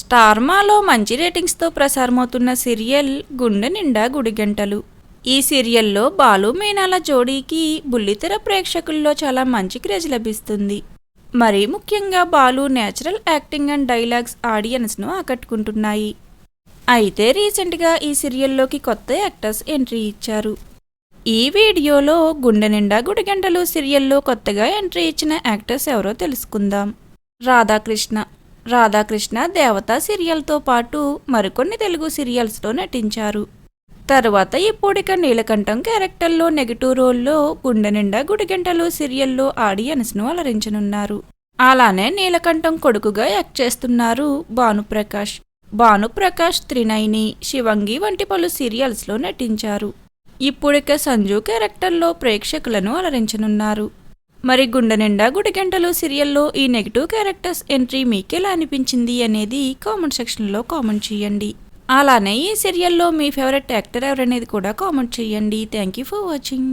స్టార్మాలో మంచి రేటింగ్స్తో ప్రసారమవుతున్న సీరియల్ గుండె నిండా గుడిగంటలు. ఈ సీరియల్లో బాలు మీనాల జోడీకి బుల్లితెర ప్రేక్షకుల్లో చాలా మంచి క్రేజ్ లభిస్తుంది. మరీ ముఖ్యంగా Balu natural acting and dialogues ఆడియన్స్ను ఆకట్టుకుంటున్నాయి. అయితే రీసెంట్గా ఈ సీరియల్లోకి కొత్త యాక్టర్స్ ఎంట్రీ ఇచ్చారు. ఈ వీడియోలో గుండె నిండా గుడిగంటలు సీరియల్లో కొత్తగా ఎంట్రీ ఇచ్చిన యాక్టర్స్ ఎవరో తెలుసుకుందాం. రాధాకృష్ణ రాధాకృష్ణ దేవత సీరియల్తో పాటు మరికొన్ని తెలుగు సీరియల్స్లో నటించారు. తర్వాత ఇప్పుడిక నీలకంఠం క్యారెక్టర్లో నెగిటివ్ రోల్లో గుండె నిండా గుడిగంటలు సీరియల్లో ఆడియన్స్ను అలరించనున్నారు. అలానే నీలకంఠం కొడుకుగా యాక్ట్ చేస్తున్నారు భానుప్రకాష్. భానుప్రకాష్ త్రినైని శివంగి వంటి పలు సీరియల్స్లో నటించారు. ఇప్పుడిక సంజు క్యారెక్టర్లో ప్రేక్షకులను అలరించనున్నారు. మరి గుండె నిండా గుడిగంటలు సీరియల్లో ఈ నెగిటివ్ క్యారెక్టర్స్ ఎంట్రీ మీకెలా అనిపించింది అనేది కామెంట్ సెక్షన్లో కామెంట్ చేయండి. అలానే ఈ సీరియల్లో మీ ఫేవరెట్ యాక్టర్ ఎవరనేది కూడా కామెంట్ చేయండి. Thank you for watching.